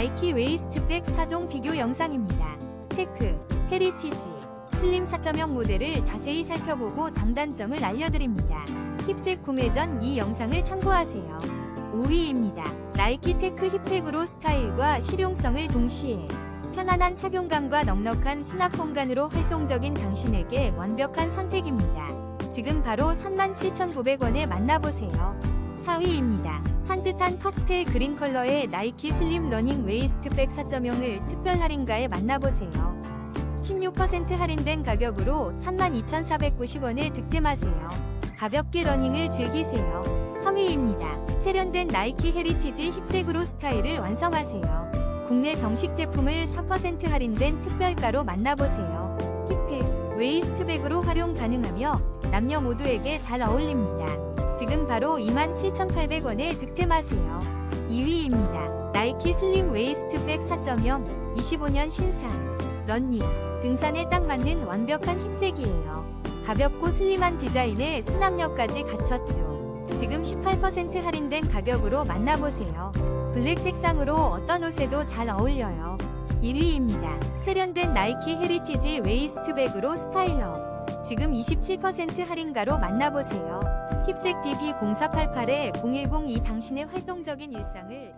나이키 웨이스트백 4종 비교 영상입니다. 테크, 헤리티지, 슬림 4.0 모델을 자세히 살펴보고 장단점을 알려드립니다. 힙색 구매 전 이 영상을 참고하세요. 5위입니다. 나이키 테크 힙색으로 스타일과 실용성을 동시에 편안한 착용감과 넉넉한 수납 공간으로 활동적인 당신에게 완벽한 선택입니다. 지금 바로 37,900원에 만나보세요. 4위입니다. 산뜻한 파스텔 그린 컬러의 나이키 슬림 러닝 웨이스트백 4.0을 특별 할인가에 만나보세요. 16% 할인된 가격으로 32,490원에 득템하세요. 가볍게 러닝을 즐기세요. 3위입니다. 세련된 나이키 헤리티지 힙색으로 스타일을 완성하세요. 국내 정식 제품을 4% 할인된 특별가로 만나보세요. 힙팩, 웨이스트백으로 활용 가능하며 남녀 모두에게 잘 어울립니다. 지금 바로 27,800원에 득템하세요. 2위입니다. 나이키 슬림 웨이스트백 4.0 25년 신상 런닝 등산에 딱 맞는 완벽한 힙색이에요. 가볍고 슬림한 디자인에 수납력까지 갖췄죠. 지금 18% 할인된 가격으로 만나보세요. 블랙 색상으로 어떤 옷에도 잘 어울려요. 1위입니다. 세련된 나이키 헤리티지 웨이스트백으로 스타일러. 지금 27% 할인가로 만나보세요. 힙색 DB0488에 0102 당신의 활동적인 일상을